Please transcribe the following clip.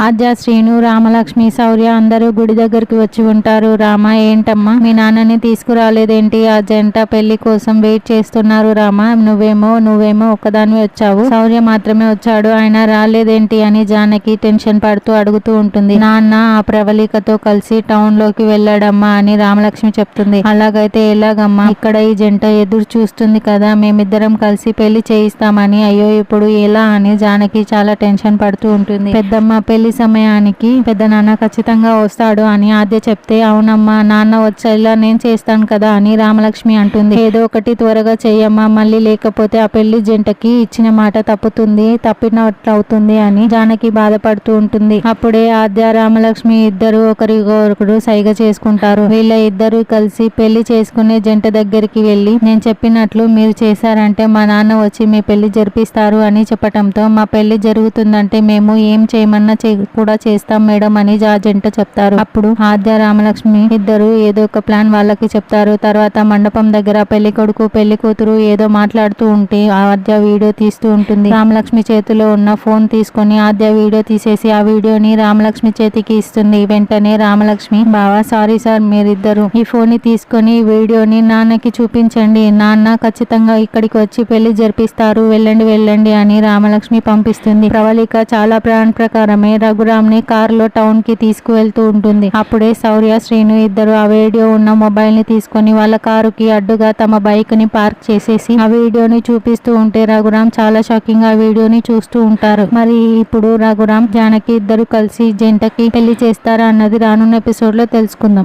ఆద్య శ్రీను రామలక్ష్మి శౌర్య అందరూ గుడి దగ్గరికి వచ్చి ఉంటారు. రామ ఏంటమ్మా మీ నాన్నని తీసుకురాలేదేంటి? ఆ జంట పెళ్ళి కోసం వెయిట్ చేస్తున్నారు. రామ నువ్వేమో నువ్వేమో ఒక్కదానివి వచ్చావు. శౌర్య మాత్రమే వచ్చాడు. ఆయన రాలేదేంటి? అని జానకి టెన్షన్ పడుతూ అడుగుతూ ఉంటుంది. నాన్న ఆ ప్రవళికతో కలిసి టౌన్లోకి వెళ్ళాడమ్మా అని రామలక్ష్మి చెప్తుంది. అలాగైతే ఎలాగమ్మా? ఇక్కడ ఈ జంట ఎదురు చూస్తుంది కదా. మేమిద్దరం కలిసి పెళ్ళి చేయిస్తామని. అయ్యో ఇప్పుడు ఎలా? అని జానకి చాలా టెన్షన్ పడుతూ ఉంటుంది. పెద్దమ్మ పెళ్ళి సమయానికి పెద్ద నాన్న ఖచ్చితంగా వస్తాడు అని ఆద్య చెప్తే అవునమ్మా నాన్న వచ్చేలా నేను చేస్తాను కదా అని రామలక్ష్మి అంటుంది. ఏదో ఒకటి త్వరగా చెయ్యమ్మా మళ్ళీ లేకపోతే ఆ పెళ్ళి జంటకి ఇచ్చిన మాట తప్పుతుంది తప్పినట్లు అవుతుంది అని జానకి బాధపడుతూ ఉంటుంది. అప్పుడే ఆద్య రామలక్ష్మి ఇద్దరు ఒకరికొకరు సైగ చేసుకుంటారు. వీళ్ళ ఇద్దరు కలిసి పెళ్ళి చేసుకునే జంట దగ్గరికి వెళ్ళి నేను చెప్పినట్లు మీరు చేశారంటే మా నాన్న వచ్చి మీ పెళ్ళి జరిపిస్తారు అని చెప్పటంతో మా పెళ్ళి జరుగుతుందంటే మేము ఏం చేయమన్నా చేయ కూడా చేస్తాం మేడం అని ఆ జంట చెప్తారు. అప్పుడు ఆద్య రామలక్ష్మి ఇద్దరు ఏదో ఒక ప్లాన్ వాళ్ళకి చెప్తారు. తర్వాత మండపం దగ్గర పెళ్ళి కొడుకు పెళ్ళి కూతురు ఏదో మాట్లాడుతూ ఉంటే ఆద్య వీడియో తీస్తూ ఉంటుంది. రామలక్ష్మి చేతిలో ఉన్న ఫోన్ తీసుకొని ఆద్య వీడియో తీసేసి ఆ వీడియోని రామలక్ష్మి చేతికి ఇస్తుంది. వెంటనే రామలక్ష్మి బావా సారీ సార్ మీరిద్దరు ఈ ఫోన్ని తీసుకొని వీడియోని నాన్నకి చూపించండి. నాన్న ఖచ్చితంగా ఇక్కడికి వచ్చి పెళ్ళి జరిపిస్తారు. వెళ్ళండి వెళ్ళండి అని రామలక్ష్మి పంపిస్తుంది. ప్రవళిక చాలా ప్లాన్ ప్రకారమే రఘురామ్ని కారులో టౌన్కి తీసుకువెళ్తూ ఉంటుంది. అప్పుడే శౌర్య శ్రీను ఇద్దరు ఆ వీడియో ఉన్న మొబైల్ని తీసుకొని వాళ్ళ కారుకి అడ్డుగా తమ బైక్ని పార్క్ చేసేసి ఆ వీడియోని చూపిస్తూ ఉంటే రఘురామ్ చాలా షాకింగ్ ఆ వీడియోని చూస్తూ ఉంటారు. మరి ఇప్పుడు రఘురామ్ జానకి ఇద్దరు కలిసి జంటకి పెళ్ళి చేస్తారా అన్నది రానున్న ఎపిసోడ్లో తెలుసుకుందాం.